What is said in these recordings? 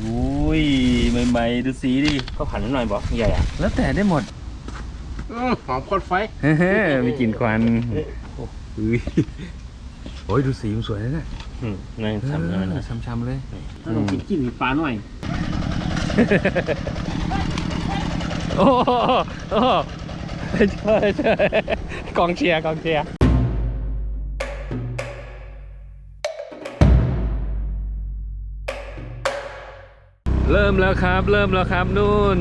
อุ้ยใหม่ๆดูสีดิก็ผันนิดหน่อยบอกใหญ่อะแล้วแต่ได้หมดอื้อหอมโคตรไฟเฮ้ยมีกลิ่นควันอุ้ยโอ้ยดูสีมันสวยนะเนี่ยอืมนั่นทำนั่นนะช้ำๆเลย ถ้าเรากินกินปลาหน่อย โอ้โหโอ้โหใช่ใช่กองเชียร์กองเชียร์ เริ่มแล้วครับ เริ่มแล้วครับนู่น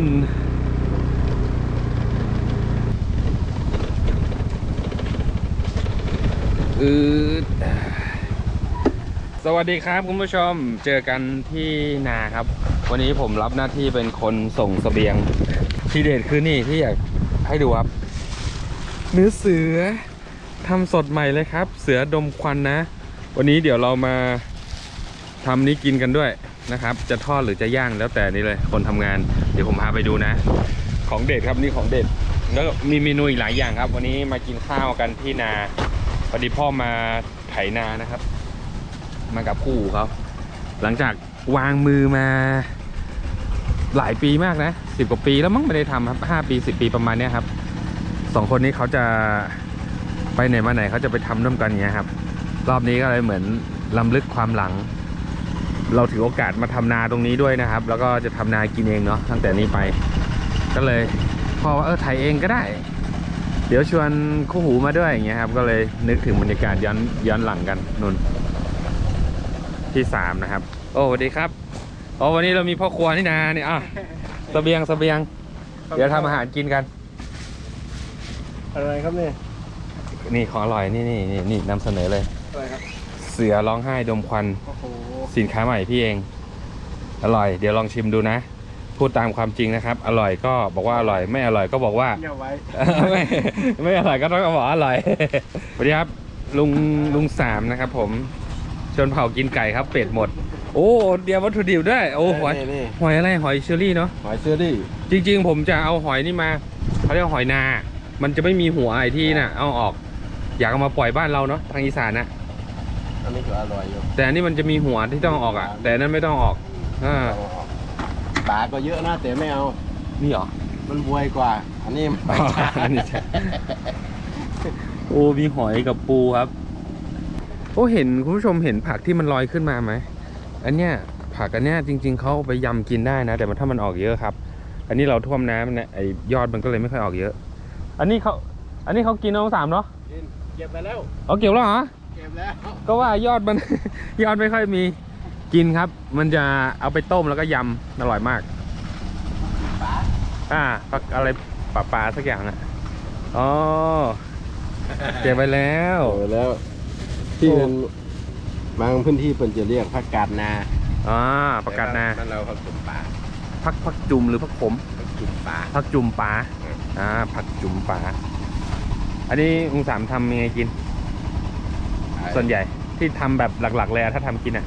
อืดสวัสดีครับคุณผู้ชม เจอกันที่นาครับ วันนี้ผมรับหน้าที่เป็นคนส่งเสบียง ทีเด็ดคือนี่ที่อยากให้ดูครับ เนื้อเสือทำสดใหม่เลยครับ เสือดมควันนะ วันนี้เดี๋ยวเรามาทำนี้กินกันด้วย นะครับ จะทอดหรือจะย่างแล้วแต่นี่เลยคนทำงาน เดี๋ยวผมพาไปดูนะ ของเด็ดครับนี่ของเด็ด แล้วมีเมนูอีกหลายอย่างครับ วันนี้มากินข้าวกันที่นาพอดีพ่อมาไถนานะครับ มากับคู่เขาหลังจากวางมือมาหลายปีมากนะสิบกว่าปีแล้วมั้งไม่ได้ทำครับห้าปีสิบปีประมาณเนี้ยครับสองคนนี้เขาจะไปไหนมาไหนเขาจะไปทำร่วมกันอย่างเงี้ยครับ รอบนี้ก็เลยเหมือนลำลึกความหลัง เราถือโอกาสมาทำนาตรงนี้ด้วยนะครับ แล้วก็จะทำนากินเองเนาะตั้งแต่นี้ไป ก็เลยพอว่าเออถ่ายเองก็ได้ เดี๋ยวชวนคู่หูมาด้วยอย่างเงี้ยครับ ก็เลยนึกถึงบรรยากาศย้อนย้อนหลังกันนุ่นที่สามนะครับ โอ้สวัสดีครับโอ้วันนี้เรามีพ่อครัวนี่นาเนี่ยอะเสบียงเสบียง เดี๋ยวทำอาหารกินกันอะไรครับเนี่ยนี่ของอร่อยนี่นี่นี่นี่นำเสนอเลยอะไรครับ เสือร้องไห้ดมควันโอ้โหสินค้าใหม่พี่เอง อร่อย เดี๋ยวลองชิมดูนะ พูดตามความจริงนะครับ อร่อยก็บอกว่าอร่อย ไม่อร่อยก็บอกว่าเที่ยวไว้ ไม่ไม่อร่อยก็ต้องบอกอร่อย สวัสดีครับ ลุงลุงสามนะครับผม ชวนเผากินไก่ครับเป็ดหมด โอ้เดียววัตถุดิบด้วย โอ้หอยนี่นี่ หอยอะไรหอยเชอรี่เนาะ หอยเชอรี่จริง ๆ ผมจะเอาหอยนี่มาเขาเรียกว่าหอยนา มันจะไม่มีหัวไอ้ที่น่ะ เอาออก อยากเอามาปล่อยบ้านเราเนาะทางอีสานนะ อันนี้ก็อร่อยอยู่แต่อันนี้มันจะมีหัวที่ต้องออกอะ แต่อันนั้นไม่ต้องออกอ่าเอาออกปลาก็เยอะนะแต่ไม่เอา นี่เหรอมันบวยกว่า อันนี้มันอ๋ออันนี้ใช่โอ้มีหอยกับปูครับ โอ้เห็นคุณผู้ชมเห็นผักที่มันลอยขึ้นมาไหมอันเนี้ยผักอันเนี้ยจริง ๆเขาเอาไปยำกินได้นะ แต่มันถ้ามันออกเยอะครับ อันนี้เราท่วมน้ำเนี่ยไอยอดมันก็เลยไม่ค่อยออกเยอะ อันนี้เขาอันนี้เขากินน้องสามเนาะกินเก็บไปแล้วเอาเก็บแล้วเหรอ เก็บแล้วก็ว่ายอดมัน ยอดไม่ค่อยมีกินครับ มันจะเอาไปต้มแล้วก็ยำอร่อยมากปลาอ่าปักอะไรปลาปลาสักอย่างอะอ๋อเก็บไปแล้วเก็บไปแล้ว ที่มันบางพื้นที่เพิ่นจะเรียกผักกาดนาอ่าประกาศนาบ้านเราผักจุ่มปลาพักพักจุ่มหรือพักขมผักจุ่มปลาพักจุ่มปลาอืมอ่าผักจุ่มปลาอันนี้ลุงสามทำยังไงกิน ส่วนใหญ่ที่ทำแบบหลักๆเลยอะถ้าทำกินอะ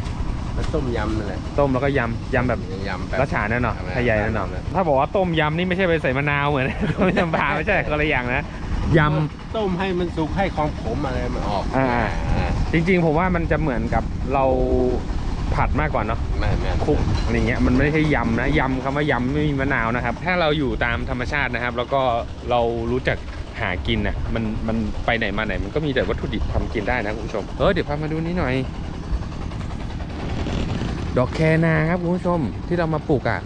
แล้วต้มยำนั่นแหละต้มแล้วก็ยำยำแบบยำแบบรัชฉานนั่นเนาะยำแบบถ้าใหญ่นั่นเนาะยำแบบถ้าบอกว่าต้มยำนี่ไม่ใช่ไปใส่มะนาวเหมือน ต้มยำปลาไม่ใช่คนละอย่างนะยำ ต้มให้มันสุกให้ความขมอะไรมันออกอ่า อ่าจริงๆผมว่ามันจะเหมือนกับเราผัดมากกว่าเนาะแม่แม่คลุกอะไรเงี้ยมันไม่ใช่ยำนะยำคำว่ายำไม่มีมะนาวนะครับ ถ้าเราอยู่ตามธรรมชาตินะครับ แล้วก็เรารู้จัก หากินนะมันมันไปไหนมาไหน มันก็มีแต่วัตถุดิบทำกินได้นะคุณผู้ชมเออเดี๋ยวพามาดูนี้หน่อย ดอกแคนาครับคุณผู้ชมที่เรามาปลูกอะ่ะ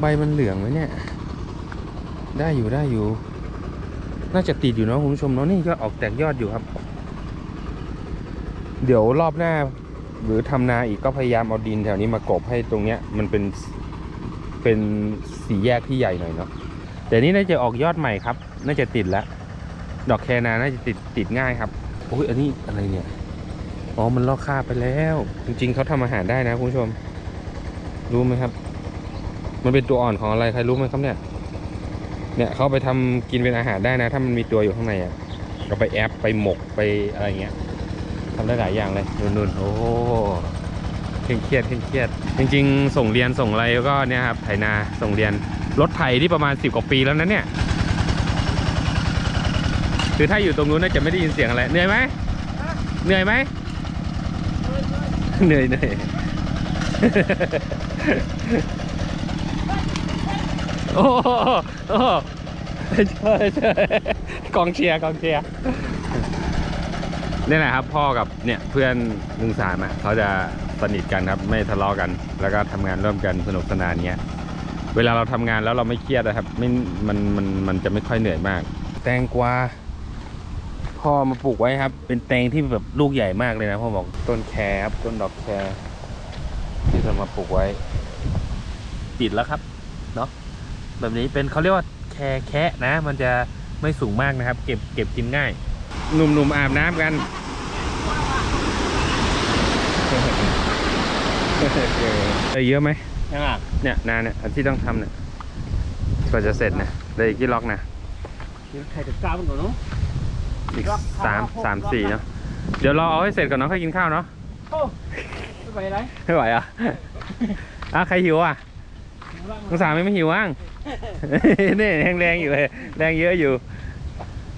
ใบมันเหลืองไหมเนี่ย ได้อยู่ได้อยู่ น่าจะติดอยู่เนาะคุณผู้ชมเนาะนี่ยอดออกแตกยอดอยู่ครับ เดี๋ยวรอบหน้า หรือทำนาอีกก็พยายามเอาดินแถวนี้มากบให้ตรงเนี้ย มันเป็นเป็นสีแยกที่ใหญ่หน่อยเนาะ แต่นี่น่าจะออกยอดใหม่ครับ น่าจะติดแล้ว ดอกแคนาน่าจะติดติดง่ายครับโอ้ยอันนี้อะไรเนี่ยอ๋อมันลอกคราบไปแล้ว จริงๆเขาทำอาหารได้นะคุณผู้ชม รู้ไหมครับ มันเป็นตัวอ่อนของอะไรใครรู้ไหมครับเนี่ย เนี่ยเขาไปทำกินเป็นอาหารได้นะ ถ้ามันมีตัวอยู่ข้างในอะ่ะเอาไปแอปไปหมกไปอะไรเงี้ยทำได้หลายอย่างเลยนุ่นๆโอ้โหเคร่งเครียดเคร่งเครียด จริง ๆ ส่งเรียนส่งอะไรก็เนี่ยครับไถนาส่งเรียน รถไถที่ประมาณ10กว่าปีแล้วนะเนี่ยคือถ้าอยู่ตรงนู้นน่าจะไม่ได้ยินเสียงอะไรเหนื่อยไหมเหนื่อยไหมเหนื่อยเหนื่อยโอ้โหโอ้โหเช่วยช่กองเชียร์กองเชียร์นี่แหละครับพ่อกับเนี่ยเพื่อนลุงสามอะเขาจะสนิทกันครับไม่ทะเลาะกัน แล้วก็ทำงานร่วมกันสนุกสนานเงี้ย เวลาเราทำงานแล้วเราไม่เครียดนะครับไม่มันมันมันจะไม่ค่อยเหนื่อยมาก แตงกวาพ่อมาปลูกไว้ครับ เป็นแตงที่แบบลูกใหญ่มากเลยนะพ่อบอกต้นแครครับต้นดอกแครที่จะมาปลูกไว้ ติดแล้วครับเนาะแบบนี้เป็นเขาเรียกว่าแครแคะนะ มันจะไม่สูงมากนะครับ เก็บเก็บกินง่ายหนุ่มๆอาบน้ำกันได้เยอะไหม ยังอะเนี่ยนานเนี่ยอันที่ต้องทำเนี่ยกว่าจะเสร็จนะเลยอีกกี่ล็อกนะใครจะกล้ามันก่อนเนาะ อีกล็อกสามล็อกสามล็อก สี่ล็อกเนาะเดี๋ยวรอเอาให้เสร็จก่อนเนาะค่อยกินข้าวเนาะโอ้ไม่ไปไรไม่ไหวอะ อะใครหิวอะลุงสามไม่หิวว่าง นี่ยังแรงอยู่เลยแรงเยอะอยู่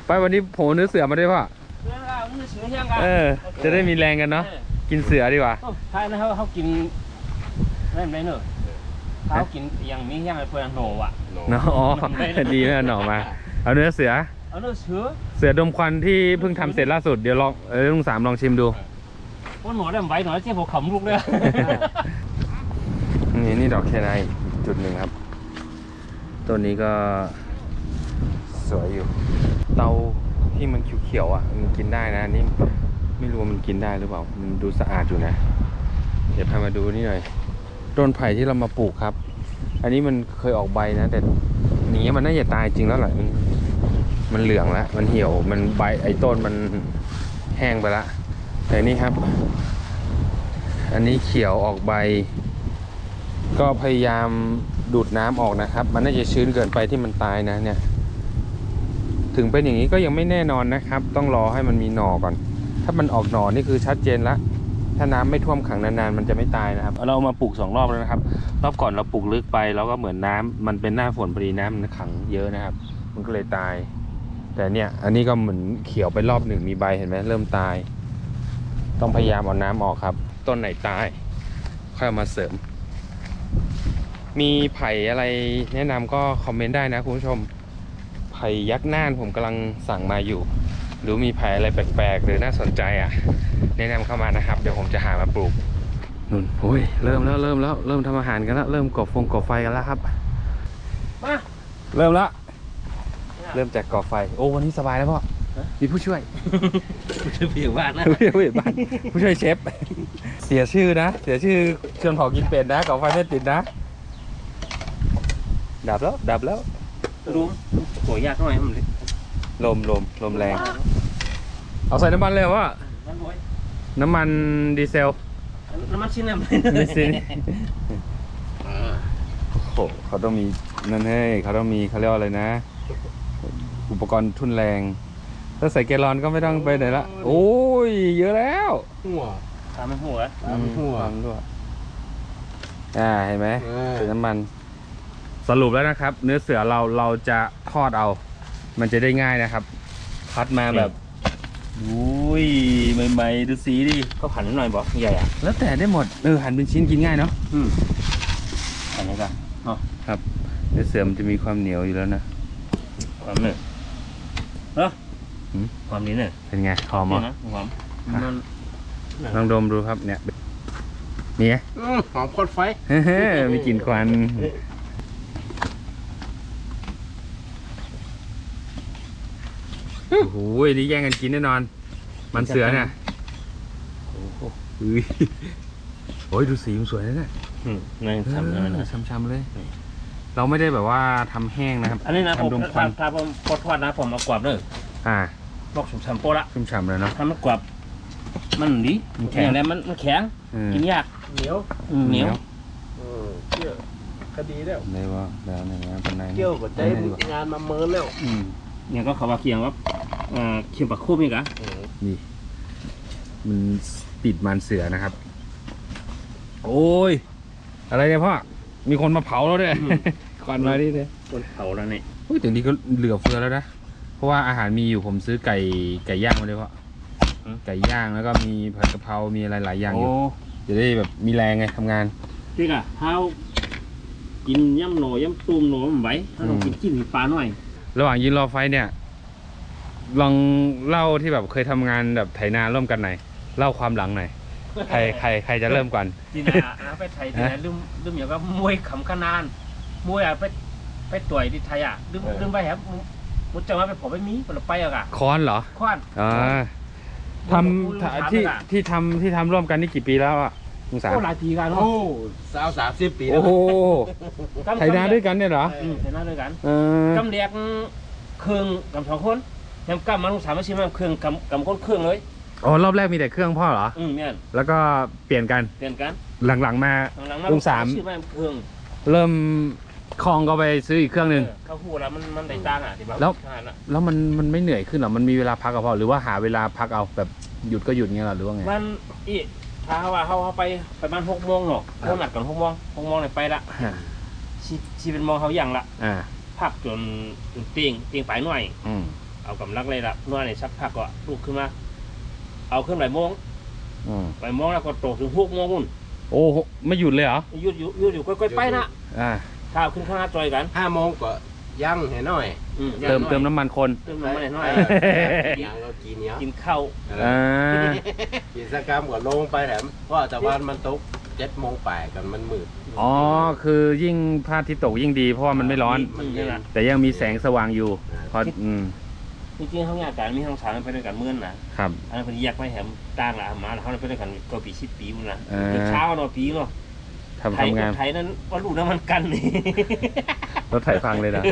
ไปวันนี้โผล่เนื้อเสือมาด้วยป่ะเรื่องราวมันเสือยังกันเออ จะได้มีแรงกันเนาะกินเสือดีกว่าโอ้ใช่นะเขาเขากินอะไรไม่เนอะ เขากินยังมียังไงเพื่อนโหนอะเนาะอ๋อดีนะหน่อมา เอาเนื้อเสือ เอาเนื้อเสือ เสือดมควันที่เพิ่งทำเสร็จล่าสุดเดี๋ยวลองเออลุงสามลองชิมดูว่าหนอได้ไหวหนอเจ๊ผมขำลูกเลยนี่นี่ดอกแคไนจุดหนึ่งครับต้นนี้ก็สวยอยู่ เตาที่มันเขียวๆอะ มันกินได้นะอันนี่ไม่รู้ว่ามันกินได้หรือเปล่า มันดูสะอาดอยู่นะ เดี๋ยวพามาดูนี่หน่อย ต้นไผ่ที่เรามาปลูกครับ อันนี้มันเคยออกใบนะ แต่เนี้ยมันน่าจะตายจริงแล้วแหละมันมันเหลืองแล้วมันเหี่ยวมันใบไอ้ต้นมันแห้งไปละแต่นี่ครับ อันนี้เขียวออกใบ ก็พยายามดูดน้ำออกนะครับ มันน่าจะชื้นเกินไปที่มันตายนะเนี่ย ถึงเป็นอย่างนี้ก็ยังไม่แน่นอนนะครับ ต้องรอให้มันมีหน่อก่อน ถ้ามันออกหน่อนี่คือชัดเจนละ ถ้าน้ำไม่ท่วมขังนานๆ มันจะไม่ตายนะครับ เราเอามาปลูกสองรอบแล้วนะครับ รอบก่อนเราปลูกลึกไปแล้วก็เหมือนน้ำมันเป็นหน้าฝนพอดีน้ำมันขังเยอะนะครับ มันก็เลยตาย แต่เนี่ยอันนี้ก็เหมือนเขียวไปรอบหนึ่งมีใบเห็นไหมเริ่มตาย ต้องพยายามเอาน้ำออกครับ ต้นไหนตาย ค่อยเอามาเสริม มีไผ่อะไรแนะนำก็คอมเมนต์ได้นะคุณผู้ชมไผ่ยักษ์น่านผมกำลังสั่งมาอยู่ หรือมีไผ่อะไรแปลกๆ หรือน่าสนใจอะ แนะนำเข้ามานะครับ เดี๋ยวผมจะหามาปลูกนุ่นโอ้ยเริ่มแล้วเริ่มแล้วเริ่มทำอาหารกันแล้วเริ่มก่อฟงก่อไฟกันแล้วครับมาเริ่มแล้วเริ่มจากก่อไฟ โอ้วันนี้สบายแล้วพ่อมีผู้ช่วยจะเพียงบ้านนะผู้ช่วยผู้ใหญ่บ้านผู้ช่วยเชฟเสียชื่อนะ เสียชื่อชวนเผากินเป็ดนะก่อไฟไม่ติดนะ ดับแล้วดับแล้วดูโหยากหน่อยมันเลยลมลมลมแรง เอาใส่น้ำมันเลยเหรอว่ามันโวยน้ำมันดีเซลน้ำมันชิ้นอะไรนี่สิโอ้โหเขาต้องมีนั่นเฮ้ยเขาต้องมีเขาเรียกว่าอะไรนะ อุปกรณ์ทุนแรง ถ้าใส่แกลลอนก็ไม่ต้องไปไหนละโอ้ยเยอะแล้วหัวตามมันหัวตามหัวตามด้วยอ่าเห็นไหมเออใส่น้ำมันสรุปแล้วนะครับ เนื้อเสือเราเราจะทอดเอา มันจะได้ง่ายนะครับพัดมาแบบ อุ้ยใหม่ๆดูสีดิ ก็ผันหน่อยบ่ใหญ่อะแล้วแต่ได้หมด เออหั่นเป็นชิ้นกินง่ายเนาะอืมอันนี้ก็ครับเนื้อเสือมันจะมีความเหนียวอยู่แล้วนะ ความหนึ่งเออหืม ความนี้เนี่ยเป็นไงหอมเหรนี่อะนะความอะ มันลองดมดูครับเนี่ยมีไหม อื้อหอมโคตรไฟ เฮ้มีกลิ่นควัน โอ้โหนี่แย่งกันกินแน่นอน มันเสือเนี่ยโอ้โหอุ้ยโอ้ยดูสีมันสวยนะเนี่ยอืมนั่นทำนั่นนะ ช้ำๆเลยเราไม่ได้แบบว่าทำแห้งนะครับอันนี้นะผมทำดมควัถ้านถ้าผมพอทอดนะผมเอากวาดเนอะอ่าบอกสมสามโปละชุ่มฉ่ำเลยเนาะ ถ้ามันกวาดมันดีมันแข็ง อย่างไรมันมันแข็งอืมกินยากเหนียวอืมเหนียวเออเกี่ยวคดีแล้วได้ว่าแล้วไหนว่าเป็นไรนะเกี่ยวกับใจอาไหนดีกว่างานมาเมินแล้ว อืมเนี่ยก็เขาว่าเคียงว่า อ่าเคียงปลาคูบนี่กะนี่ มันติดมันเสือนะครับ โอ้ย อะไรเนี่ยพ่อ มีคนมาเผาแล้วด้วยก่อนมาดิเลยคนเผาแล้วนี่อุ้ยแต่นี้ก็เหลือเฟือแล้วนะ เพราะว่าอาหารมีอยู่ผมซื้อไก่ไก่ย่างมาด้วยพ่อไก่ย่างแล้วก็มีผัดกะเพรามีอะไรหลายอย่างอยู่จะได้แบบมีแรงไงทำงานที่กะเฮากินย่ำหน่อยย่ำตูมหน่อมันไหวถ้าเรากินจิ้มปลาหน่อย ระหว่างยืนรอไฟเนี่ย ลองเล่าที่แบบเคยทำงานแบบไถนาร่วมกันหน่อยเล่าความหลังหน่อยใครใครใครจะเริ่มก่อน ที่นาอาไปไทยที่นาลืมลืมอย่างก็มวยขำขนานมวยอะไปไปต่อยที่ไทยอะลืมเออ ลืมไปครับมุดจังว่าไปผมไปมีมันไปอะกะค้อนเหรอคว้าน อ่าทำทำที่ที่ทำที่ทำร่วมกันนี่กี่ปีแล้วอะลุงสามโอ้หลายปีกันเนาะโอ้สาวสามสิบปีแล้โอ้ว โหไถนาด้วยกันเนี่ยเหรออืมไถนาด้วยกันเออกำเดียกเครื่องกับสองคน ยำกำมันลูกสาวมาชิมเครื่องกำกำคนเครื่องเลยอ๋อรอบแรกมีแต่เครื่องพ่อเหรอ อืมเนี่ยแล้วก็เปลี่ยนกัน เปลี่ยนกัน หลังๆมาหลังๆมาลุงสามชื่อแม่เครื่อง เริ่มคลองก็ไปซื้ออีกเครื่องหนึ่งเออเขาพูดแล้วมันมันได้ตังค์อะที่บ้านแล้วขนาดน่ะแล้วมันมันไม่เหนื่อยขึ้นเหรอ มันมีเวลาพักเอาพอหรือว่าหาเวลาพักเอาแบบหยุดก็หยุดเงี้ยเหรอหรือว่าไง มันอีถ้าว่าเขาเขาไปประมาณหกโมงเนาะเขาหนัดก่อนหกโมงหกโมงเนี่ยไปละฮะชีชีเป็นโมองเขาอย่างละอ่าพักจนจนเตียงเตียงไปหน่อยอืม เอากำลังเลยละหน่อยเนี่ยสักพักก็ลุกขึ้นมา เอาขึ้นบ่ายโมงอืมบ่ายโมงแล้วก็โตถึงหกโมงนู่นโอ้โหไม่หยุดเลยเหรอหยุดอยู่หยุดอยู่ค่อยๆไปนะอ่าข้าวขึ้นข้างหน้าจอยกันห้าโมงก็ย่างให้หน่อย อืมเติมอย่างอยเติมน้ำมันคนเติมน้ำมันหน่อยเออย่างก็กินเนี้ยกินข้าวอ่ากินสักกรรมก็ลงไปแถมเพราะแต่วันมันตกเจ็ดโมงแปดกันมันมืดอ๋อคือยิ่งพระอาทิตย์ตกยิ่งดีเพราะว่ามันไม่ร้อน มันนี่แหละแต่ยังมีแสงสว่างอยู่ พออืม จริงๆเขาอยากการมีทั้งสามไปด้วยกันเมื่อนนะครับ อันนั้นเป็นแยกไปแถมต่างละมาแล้วเขาไปด้วยกันก็ปีสิบปีมันนะเออเช้าเนาะปีเนาะทำไทยทำงาน ไทยนั้นว่าลูกน้ำมันกันนี่ รถไถพังเลยนะ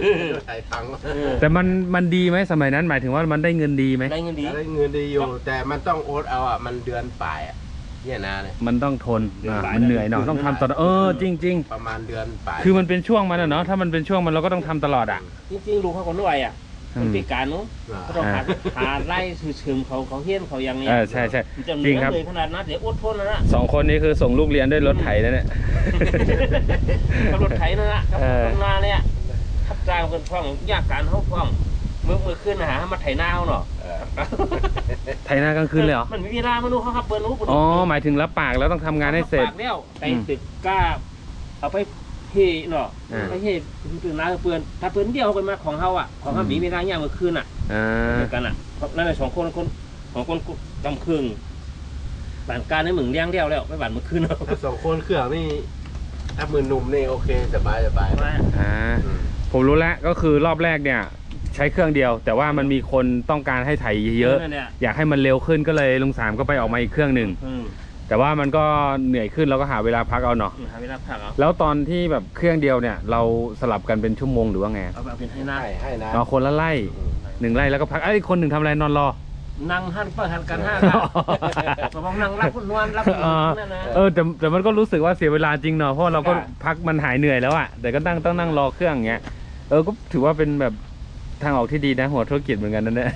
ไทยพังเออแต่มันมันดีไหมสมัยนั้น หมายถึงว่ามันได้เงินดีไหม ได้เงินดีได้เงินดีอยู่แต่มันต้องโอ๊ตเอาอะ มันเดือนปลายอะเนี่ยนะเนี่ย มันต้องทนเดือนอ่าปลายมันเหนื่อยเนาะต้องทำตลอดเออจริง ประมาณเดือนปลายๆ คือมันเป็นช่วงมันอะเนาะถ้ามันเป็นช่วงมันเราก็ต้องทำตลอดอะ จริงๆลูกเขาคนรวยอะอื มันมปีการเนาะอ่าก็ต้องหาหาไล่คือเชิมเขาเขาเฮี้ยนเขาอย่างเนี้ยเออใช่ใช่มันจะเหจรินื่งครับอยเลยขนาดนั้นเดี๋ยวอดทนนะนะสองคนนี้คือส่งลูกเรียนด้วยรถไถนะเนี่ยกับรถไถนั่นนะกับเออ ตรงนาเนี่ยขับจ้างเพิ่นฟ้องยากการเขาฟ้องมือมือขึ้นนะฮะมาไถนาเขาเนาะเออไถนากลางคืนเลยเหรอ มันมีเวลามาดูเขาขับเปิดรู้อ๋อ หมายถึงรับปากแล้วต้องทำงานให้เสร็จ ปากแล้วไปอืมตึกกล้า เอาไป เฮเนาะอ่าไปเฮตึกนาเปือนถ้าเปือนเดียวเขาไปมาของเขาอะของเขามีเวลาย่างเมื่อคืนอะอ่าเหมือนกันอะนั่นแหละสองคนคนสองคนกำครึ่งบ้านการในเหมืองเลี้ยงเดียวแล้วไปบ้านเมื่อคืนเอาถ้าสองคนเครื่องนี่ถ้ามือหนุ่มนี่โอเคสบายสบายมาอ่า อืมผมรู้แล้วก็คือรอบแรกเนี่ยใช้เครื่องเดียว แต่ว่ามันมีคนต้องการให้ไถเยอะ นั่นเนี่ยอยากให้มันเร็วขึ้นก็เลยลุงสามก็ไปออกมาอีกเครื่องหนึ่งอืม แต่ว่ามันก็เหนื่อยขึ้นเราก็หาเวลาพักเอาเนาะหาเวลาพักเอาแล้วตอนที่แบบเครื่องเดียวเนี่ย เราสลับกันเป็นชั่วโมงหรือว่าไงเอาไปเอาเป็นให้หน้าให้ให้นะเอาคนละไล่อืมหนึ่งไล่แล้วก็พักไอ้ยคนหนึ่งทำอะไรนอนรอนั่งหันเปิดหันกันห้ากันบอกนั่งรับคนนวลรับคนอ่านั่นนะเออแต่แต่มันก็รู้สึกว่าเสียเวลาจริงเนาะเพราะเราก็ใช่พักมันหายเหนื่อยแล้วอะแต่ก็นั่งต้องนั่งรอเครื่องอย่างเงี้ยเออก็ถือว่าเป็นแบบทางออกที่ดีนะหัวธุรกิจเหมือนกันนั่นแหละ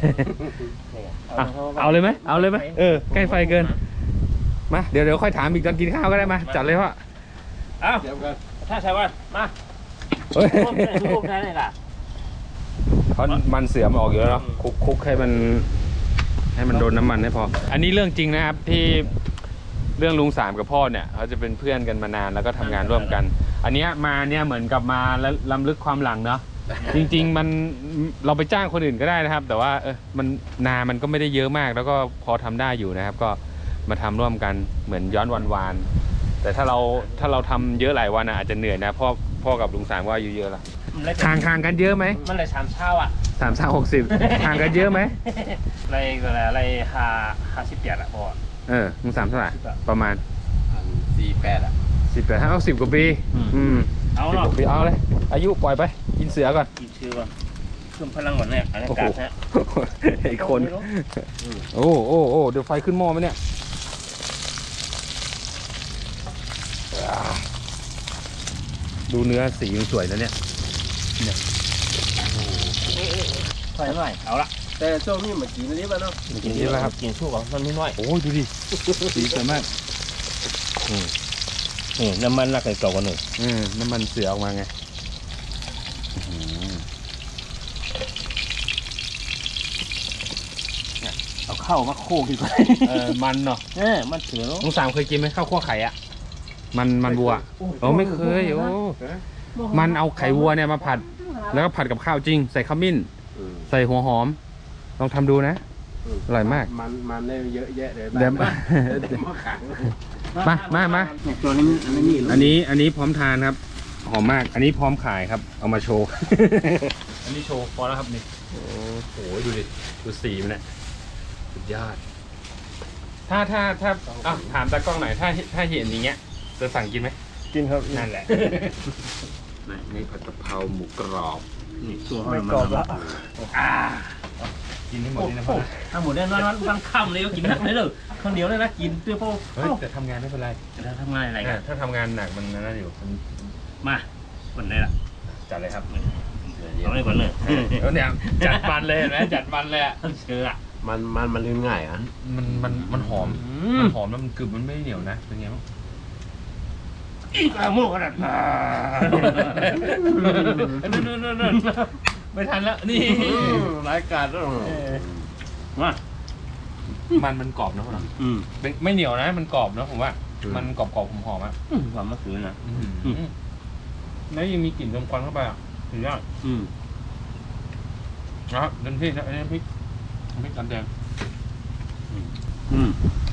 อะเอาเลยไหมเอาเลยไหมเออใกล้ไฟเกิน มาเดี๋ยวเดี๋ยวค่อยถามอีกตอนกินข้าวก็ได้มาจัดเลยพ่อเอ้าเดี๋ยวกันถ้าใช่ว่ามาเฮ้ยร่วมได้ร่วมได้เลยล่ะเพราะมันเสือมนออกอยู่แล้วเนาะคลุกคลุกให้มัน ให้มันโดนน้ำมันให้พอ อันนี้เรื่องจริงนะครับที่เรื่องลุงสามกับพ่อเนี่ยเขาจะเป็นเพื่อนกันมานานแล้วก็ทำงานร่วมกัน อันเนี้ยมาเนี่ยเหมือนกับมาแล้วลำลึกความหลังเนาะจริง ๆ มันเราไปจ้างคนอื่นก็ได้นะครับ แต่ว่าเออมันนามันก็ไม่ได้เยอะมาก แล้วก็พอทำได้อยู่นะครับ ก็ มาทำร่วมกันเหมือนย้อนวันวานๆแต่ถ้าเราถ้าเราทำเยอะหลายวันอะอาจจะเหนื่อยนะพ่อพ่อกับลุงสามก็อายุเยอะแล้วมันเลยห่างห่างกันเยอะไหมมันเลยสามเช้าอะสามสามหกสิบห่างกันเยอะไหมอะไรก็อะไรอะไรหาหาสิบแปดอะพ่อเออลุงสามเท่าไหร่ประมาณอันสี่แปดอะสิบแปดห้าสิบกว่าปีอืมอืมเอาสิบเนาะกว่าปีเอาเลย อายุปล่อยไป กินเสือก่อนกินชื่อก่อนเพิ่มพลังก่อนเนี่ยอากาศฮะไอ้คน โอ้โอ้โอ้เดี๋ยวไฟขึ้นหม้อไหมเนี่ยอ่า ดูเนื้อสียังสวยนะเนี่ยค่อยหน่อยเอาละแต่ช่วงนี้มันกินอันนี้ป่ะเนาะกินนี่แล้วครับกินชู่ก่อนมันนิดหน่อยโอ้ยดูดิสีสวยมากนี่น้ำมันรักไก่เก่ากันหนึ่งอืมน้ำมันเสือออกมาไงอื้อหือเอาเข้ามาโคกดีกว่าเออมันเนาะเออมันเถื่อนเนาะลุงสามเคยกินไหมข้าวคั่วไข่อะ มันมันวัวโอ้ไม่เคยโอ้มันเอาไข่วัวเนี่ยมาผัด แล้วก็ผัดกับข้าวจริง ใส่ขมิ้นอืมใส่หัวหอม ลองทำดูนะมอร่อยมาก มันมันได้เยอะแยะเลยเดี๋ยวบ้านหม้อขังมามามาตัวนี้อันนี้อันนี้อันนี้พร้อมทานครับ หอมมาก อันนี้พร้อมขายครับ เอามาโชว์ อันนี้โชว์พอแล้วครับนี่โอ้โหดูดิดูสีมันนะสุดยอดถ้าถ้าถ้าอะถามตากล้องหน่อยถ้าถ้าเห็นอย่างเงี้ย จะสั่งกินไหมกินครับนั่นแหละนี่ผัดกะเพราหมูกรอบนี่ตัวไม่กรอบละอ่ากินให้หมดเลยนะพ่อนะถ้าหมดแน่นอนวันค่ำเลยก็กินได้เลยข้าวเหนียวเลยนะกินเปรี้ยวโป้เฮ้ยแต่ทำงานไม่เป็นไรแล้วทำงานอะไรกันถ้าทำงานหนักมันนั่นอยู่มันมาคนไหนล่ะจัดเลยครับเอาเลยก่อนเลยเออเนี่ยจัดมันเลยเห็นไหมจัดมันเลยอะเชื่อมันมันมันลืมง่ายอะมันมันมันหอมมันหอมแล้วมันกรึบมันไม่เหนียวนะเป็นไงบ้างอี กาโมกระดับมาไม่ทันแล้วนี่รายการต้องมามันมันกรอบนะพ่อเนอะอืมเป็นไม่เหนียวนะ มันกรอบนะผมว่า มันกรอบกรอบหอมๆอะความมะเขือนะแล้วยังมีกลิ่นลมควันเข้าไปอะสุดยอดอืมนะครับเต็มที่นะอันนี้พริกพริกกันแดงอืม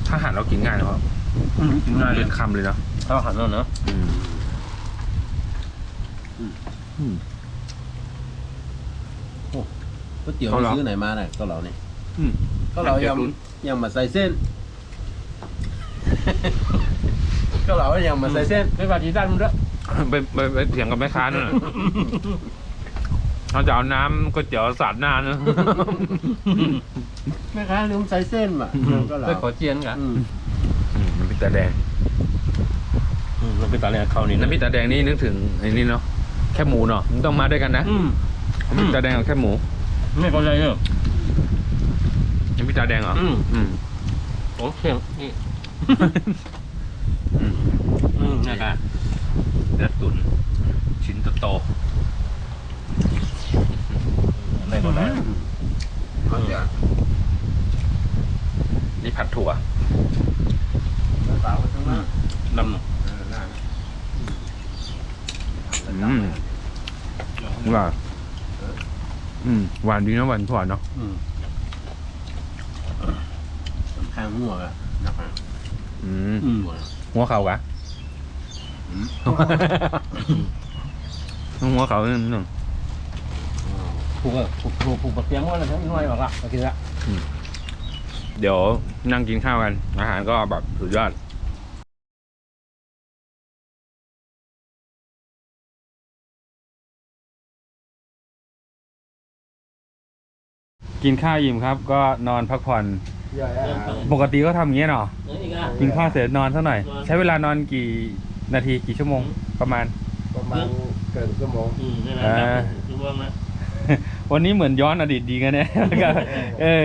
ถ้าหั่นเรากินง่ายนะครับกินง่ายเลเป็ยนคำเลยเนาะ ถ้าหันแล้วเนอะอืมอืมก๋วยเตี๋ยวเกาเหลาซื้อไหนมาเนี่ยเกาเหลาเนี่ยอืมเกาเหลายังยังมาใส่เส้นเกาเหลายังมาใส่เส้นไม่บาดทีด้านมันด้วยไปไปไปเถียงกับแม่ค้านั่นน่ะเขาจะเอาน้ำก๋วยเตี๋ยวสาดหน้าเนอะแม่ค้าลืมใส่เส้นว่ะเกาเหลาไปขอเจียนกันอืมอืมน้ำพริกตาแดง มันเป็นตาแรกเขานี่น้ำพริกตาแดงนี่นึกถึงไอ้นี่เนาะแค่หมูเนาะมันต้องมาด้วยกันนะอืมน้ำพริกตาแดงกับแค่หมูไม่เข้าใจเนอะน้ำพริกตาแดงเหรออืมอืมโอ้เชียงนี่อืมอืมนี่กันเนื้อตุ๋นชิ้นโต ไม่หมดแล้ว เขาจะ ๆนี่ผัดถั่ว สาวทั้งนั้น ดำ เออน่า อืมว่า อืม หวานดีนะหวานถั่วเนาะอืมข้างหัวอะนะครับอืมอืมหัวเข่ากะอืมหัวเข่าหนึ่งผูกอะผูกผูกผูกปะเตียงว่าอะไรทั้งน้อยหรอกอะโอเคละเดี๋ยวนั่งกินข้าวกัน อาหารก็แบบสุดยอด กินข้าวอิ่มครับ ก็นอนพักผ่อนใหญ่อาหารปกติก็ทำอย่างเงี้ยเนาะนี่อีกอะ กินข้าวเสร็จนอนสักหน่อย นอน ใช้เวลานอนกี่นาทีกี่ชั่วโมงประมาณ ประมาณเกินชั่วโมงอืมนี่นะอ่า คือว่านะวันนี้เหมือนย้อนอดีตดีกันเนี่ยแล้วก็เออ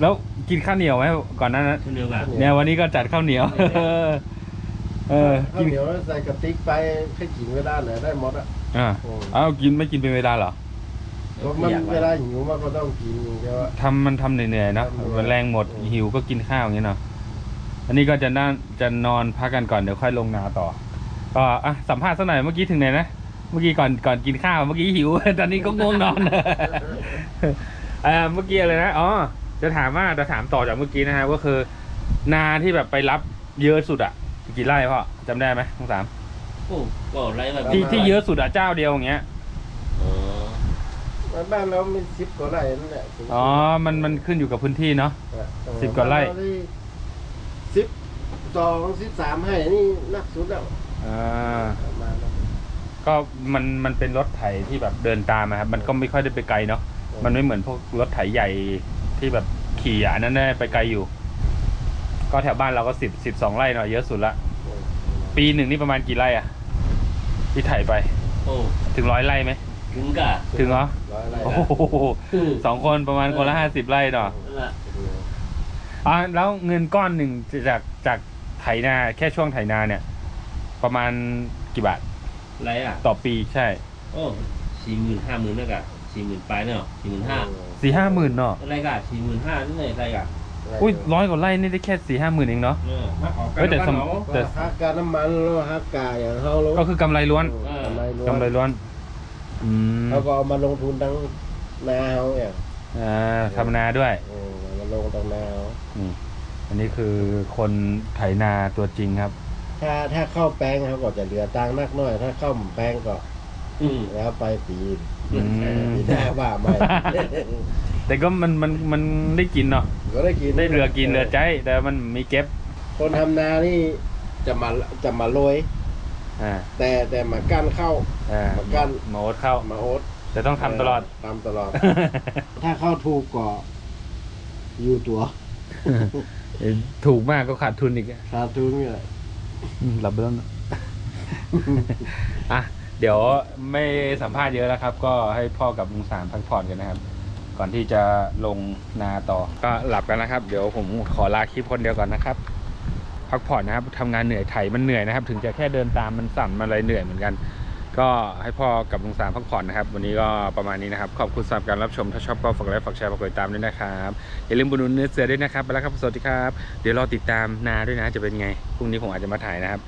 แล้วกินข้าวเหนียวไหมก่อนหนั้านนะเช่นเดียวกันเนี่ยวันนี้ก็จัดข้าวเหนียว เออข้าวเหนียวแล้วใส่กระติกไปให้กินเวลาไหนได้หมดอะอ่าเอากินไม่กินเป็นเวลาเหรอ เพราะมันเวลาหิวมันก็ต้องกินอย่างเดียวอะทำมันทำเหนื่อยๆเนอะทำเหนื่อย แรงหมดหิวก็กินข้าวอย่างเงี้ยเนาะอันนี้ก็จะนั่งจะนอนพักกันก่อนเดี๋ยวค่อยลงนาต่อ ก็อะสัมภาษณ์สักหน่อยเมื่อกี้ถึงไหนนะเมื่อกี้ก่อนก่อนกินข้าวเมื่อกี้หิว ตอนนี้ก็ง่วงนอน เอ่อเมื่อกี้อะไรนะอ๋อจะถามว่าจะถามต่อจากเมื่อกี้นะฮะก็คือนาที่แบบไปรับเยอะสุดอะกี่ไร่พ่อจำได้ไหมทั้งสามโอ้ก็ไรแบบที่ที่เยอะสุดอะเจ้าเดียวอย่างเงี้ยอ๋ อบ้านเรามีสิบกว่าไร่นั่นแหละอ๋อ มันมันขึ้นอยู่กับพื้นที่เนาะะสิบกว่าไร่สิบสองสิบสามให้นี่นักสุดแล้วอ่า ประมาณนั้น ก็มันมันเป็นรถไถที่แบบเดินตามอะครับ มันก็ไม่ค่อยได้ไปไกลเนาะมันไม่เหมือนพวกรถไถใหญ่ที่แบบขี่อะนั่นแน่ไปไกลอยู่ ก็แถวบ้านเราก็สิบสิบสองไร่หน่อยเยอะสุดละ ปีหนึ่งนี่ประมาณกี่ไร่อะที่ไถไป โอ้ถึงร้อยไร่ไหม ถึงกะถึงเหรอร้อยไร่โอ้ได้โหสองคนประมาณคนละห้าสิบไร่เนาะนั่นแหละอ่าแล้วเงินก้อนหนึ่งจากจากไถนาแค่ช่วงไถนาเนี่ย ประมาณกี่บาทไรอะ ต่อปีใช่โอ้สี่หมื่นห้าหมื่นนะกะสี่หมื่นปลายเนาะสี่หมื่นห้าสี่ห้าหมื่นเนาะอะไรกะสี่หมื่นห้านี่ไหนอะไรกะเอุ้ยร้อยกว่าไร่นี่ได้แค่สี่ห้าหมื่นเองเนาะเออมาขอกัเฮ้ยแต่สมบ้านเขาแต่ฮักการน้ำมันแล้วฮักกาอย่างเขารู้ก็คือกำไรล้วนเออกำไรล้วนกำไรล้วน อืมเขาก็เอามาลงทุนทั้งนาเขาเนี่ยอ่าทำนาด้วย เออมาลงตรงนาเขานี่ อันนี้คือคนไถนาตัวจริงครับ ถ้าถ้าเข้าแป้งเขาก็จะเหลือตังค์นักหน่อย ถ้าเข้าหมู่แป้งก็อืมแล้วไปปีอืม ปีหน้าว่าไม่ แต่ก็มันมันมันได้กินเนาะ ก็ได้กินได้เรือกินเรือใจ แต่มันมีเก็บ คนทำนานี่จะมาจะมาโรย อ่าแต่แต่มากั้นเข้า อ่าเหมือนกันหมาโอ๊ตเข้ามาโอ๊ตแต่ต้องทำตลอด ทำตลอด ถ้าเข้าถูกก็อยู่ตัวถูกมากก็ขาดทุนอีกอะขาดทุนนี่แหละอืมรับเรื่องอะ เดี๋ยวไม่สัมภาษณ์เยอะแล้วครับ ก็ให้พ่อกับลุงสามพักผ่อนกันนะครับ ก่อนที่จะลงนาต่อ ก็หลับกันนะครับ เดี๋ยวผมขอลาคลิปคนเดียวก่อนนะครับ พักผ่อนนะครับทำงานเหนื่อยไถมันเหนื่อยนะครับ ถึงจะแค่เดินตามมันสั่นมันอะไรเหนื่อยเหมือนกัน ก็ให้พ่อกับลุงสามพักผ่อนนะครับ วันนี้ก็ประมาณนี้นะครับ ขอบคุณสำหรับการรับชมถ้าชอบก็ฝากไลค์ฝากแชร์ฝากกดติดตามด้วยนะครับอย่าลืมบุญนุนเนื้อเสือด้วยนะครับไปแล้วครับสวัสดีครับ เดี๋ยวรอติดตามนาด้วยนะจะเป็นไงพรุ่งนี้ผมอาจจะมาถ่ายนะครับ